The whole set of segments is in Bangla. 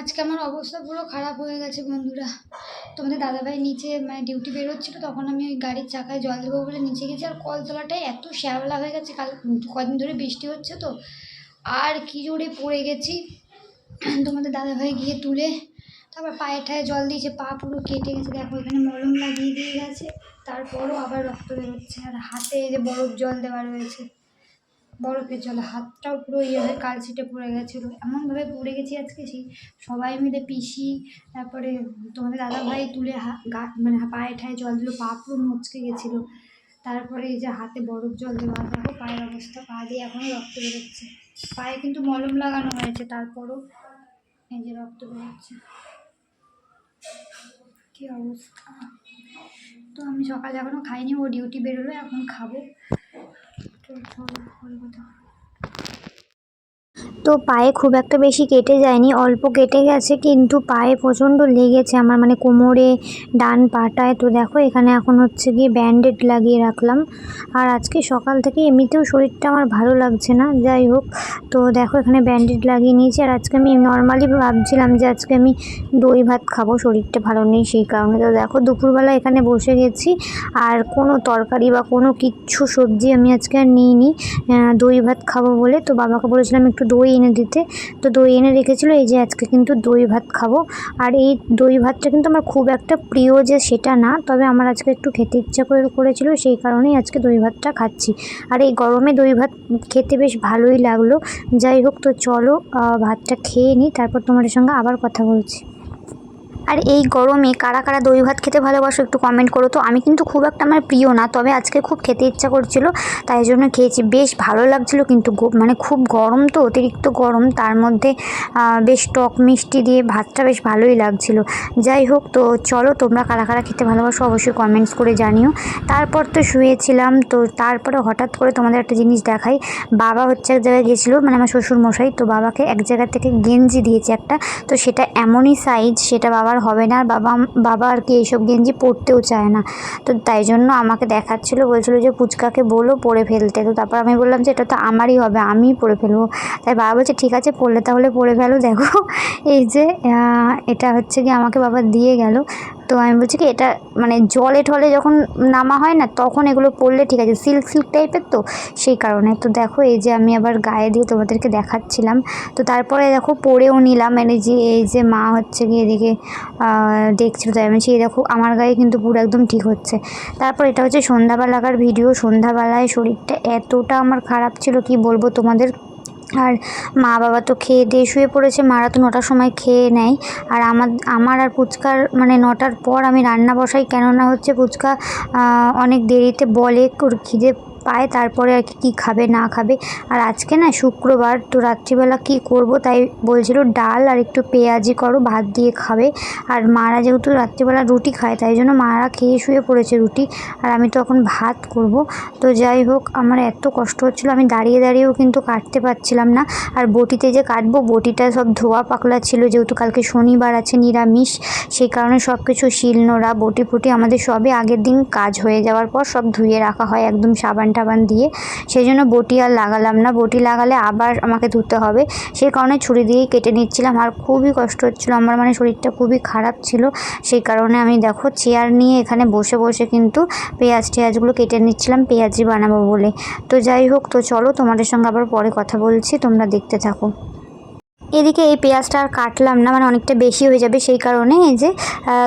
আজকে আমার অবস্থা পুরো খারাপ হয়ে গেছে বন্ধুরা। তোমাদের দাদাভাই নিচে মানে ডিউটি বেরোচ্ছিলো, তখন আমি ওই গাড়ির চাকায় জল দেবো বলে নিচে গেছি, আর কলতলাটায় এত শ্যাওলা হয়ে গেছে, কাল কদিন ধরে বৃষ্টি হচ্ছে তো। আর কি জোরে পড়ে গেছি, তোমাদের দাদাভাই গিয়ে তুলে, তারপর পায়ে ঠায়ে জল দিয়েছে, পা পুরো কেটে গেছে, দেখো এখানে মলম লাগিয়ে দিয়ে গেছে, তারপরও আবার রক্ত বেরোচ্ছে, আর হাতে যে বরফ জল দেওয়া রয়েছে। বরফের জলে হাতটাও পুরো ইয়ে হয়ে কালছিটে পড়ে গেছিল এমনভাবে পড়ে গেছি আজকে সেই সবাই মিলে পিসি, তারপরে তোমাদের দাদাভাই তুলে হা, গা মানে পায়ে ঠায়ে জল দিল, পা পুরো মচকে গেছিল। তারপরে এই যে হাতে বরফ জল দেওয়া, দেখো পায়ের অবস্থা, পা দিয়ে এখনও রক্ত বেরোচ্ছে। পায়ে কিন্তু মলম লাগানো হয়েছে, তারপরও এই যে রক্ত বেরোচ্ছে। কী অবস্থা? তো আমি সকালে এখনও খাইনি, ও ডিউটি বেরোলো, এখন খাব। তো চলো পরে কথা হবে। তো পায়ে খুব একটা বেশি কেটে যায়নি, অল্প কেটে গেছে কিন্তু পায়ে প্রচণ্ড লেগেছে আমার মানে কোমরে, ডান পাটায়। তো দেখো এখানে এখন হচ্ছে গিয়ে ব্যান্ডেড লাগিয়ে রাখলাম। আর আজকে সকাল থেকে এমনিতেও শরীরটা আমার ভালো লাগছে না, যাই হোক। তো দেখো এখানে ব্যান্ডেড লাগিয়ে নিয়েছি আর আজকে আমি নর্মালি ভাবছিলাম যে আজকে আমি দই ভাত খাব, শরীরটা ভালো নেই সেই কারণে। তো দেখো দুপুরবেলা এখানে বসে গেছি আর কোনো তরকারি বা কোনো কিচ্ছু সবজি আমি আজকে আর নিইনি। দই ভাত খাব বলে তো বাবাকে বলেছিলাম একটু দই এনে দিতে। তো দই এনে রেখেছিলো, এই যে আজকে কিন্তু দই ভাত খাব। আর এই দই ভাতটা কিন্তু আমার খুব একটা প্রিয় যে সেটা না, তবে আমার আজকে একটু খেতে ইচ্ছা করে করেছিল, সেই কারণেই আজকে দই ভাতটা খাচ্ছি। আর এই গরমে দই ভাত খেতে বেশ ভালোই লাগল। যাই হোক, তো চলো ভাতটা খেয়ে নিই, তারপর তোমাদের সঙ্গে আবার কথা বলছি। আর এই গরমে কারা কারা দই ভাত খেতে ভালোবাসো একটু কমেন্ট করো তো। আমি কিন্তু খুব একটা আমার প্রিয় না, তবে আজকে খুব খেতে ইচ্ছা করছিল, তাই জন্য খেয়েছি। বেশ ভালো লাগছিল কিন্তু মানে খুব গরম তো, অতিরিক্ত গরম, তার মধ্যে বেশ টক মিষ্টি দিয়ে ভাতটা বেশ ভালোই লাগছিল। যাই হোক তো চলো, তোমরা কারা কারা খেতে ভালোবাসো অবশ্যই কমেন্টস করে জানিও। তারপর তো শুয়েছিলাম, তো তারপরে হঠাৎ করে তোমাদের একটা জিনিস দেখাই। বাবা হচ্ছে এক জায়গায় গেছিল মানে আমার শ্বশুর মশাই তো বাবাকে এক জায়গা থেকে গেঞ্জি দিয়েছে একটা, তো সেটা এমনই সাইজ সেটা বাবার হবে না, আর বাবা বাবা আর কি এইসব গেঞ্জি পরতেও চায় না। তো তাই জন্য আমাকে দেখাচ্ছিল, বলছিল যে পুচকাকে বলো পরে ফেলতে। তো তারপর আমি বললাম যে এটা তো আমারই হবে আমি পরে ফেলব। তাই বাবা বলছে, ঠিক আছে পড়লে তাহলে পরে ফেলো। দেখো, এই যে এটা হচ্ছে কি আমাকে বাবা দিয়ে গেল। তো আমি বলছি কি, এটা মানে জলে টলে যখন নামা হয় না, তখন এগুলো পরলে ঠিক আছে। সিল্ক সিল্ক টাইপের তো, সেই কারণে। তো দেখো, এই যে আমি আবার গায়ে দিয়ে তোমাদেরকে দেখাচ্ছিলাম। তো তারপরে দেখো, পরেও নিলাম। মানে যে, এই যে মা হচ্ছে গিয়ে এদিকে দেখছিল। তাই আমি এই দেখো, আমার গায়ে কিন্তু পুরো একদম ঠিক হচ্ছে। তারপর এটা হচ্ছে সন্ধ্যাবেলাকার ভিডিও। সন্ধ্যাবেলায় শরীরটা এতটা আমার খারাপ ছিল, কি বলব তোমাদের? আর মা বাবা তো খেয়ে দিয়ে শুয়ে পড়েছে, মারা তো নটার সময় খেয়ে নেয়। আর আমার আমার আর ফুচকার মানে নটার পর আমি রান্না বসাই, কেননা হচ্ছে ফুচকা অনেক দেরিতে বলে খিদে পায়, তারপরে আর কি, কী খাবে, না খাবে। আর আজকে না শুক্রবার, তো রাত্রিবেলা কি করব তাই বলছিল ডাল আর একটু পেঁয়াজি করো, ভাত দিয়ে খাবে। আর মারা যেহেতু রাত্রিবেলা রুটি খায়, তাই জন্য মারা খেয়ে শুয়ে পড়েছে রুটি। আর আমি তো এখন ভাত করব। তো যাই হোক, আমার এত কষ্ট হচ্ছিল, আমি দাঁড়িয়ে দাঁড়িয়েও কিন্তু কাটতে পারছিলাম না। আর বটিতে যে কাটবো, বটিটা সব ধোয়া পাকলা ছিল, যেহেতু কালকে শনিবার আছে নিরামিষ, সেই কারণে সব কিছু শিলনোড়া, বটি ফুটি আমাদের সবই আগের দিন কাজ হয়ে যাওয়ার পর সব ধুয়ে রাখা হয়, একদম সাবান টাবান দিয়ে। সেই জন্য বটি আর লাগালাম না। বটি লাগালে আবার আমাকে ধুতে হবে। সেই কারণে ছুরি দিয়েই কেটে নিচ্ছিলাম। আর খুবই কষ্ট হচ্ছিল। আমার মানে শরীরটা খুবই খারাপ ছিল। সেই কারণে আমি দেখো চেয়ার নিয়ে এখানে বসে বসে কিন্তু পেঁয়াজ টেয়াজগুলো কেটে নিচ্ছিলাম। পেঁয়াজি বানাবো বলে। তো যাই হোক, তো চলো তোমাদের সঙ্গে আবার পরে কথা বলছি। তোমরা দেখতে থাকো। এদিকে এই পেঁয়াজটা আর কাটলাম না মানে অনেকটা বেশি হয়ে যাবে সেই কারণে এই যে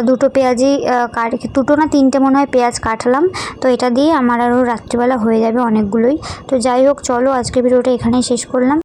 দুটো পেঁয়াজই কাট, দুটো না তিনটে মনে হয় পেঁয়াজ কাটলাম। তো এটা দিয়ে আমার আরও রাত্রিবেলা হয়ে যাবে অনেকগুলোই। তো যাই হোক, চলো আজকের ভিডিওটা এখানেই শেষ করলাম।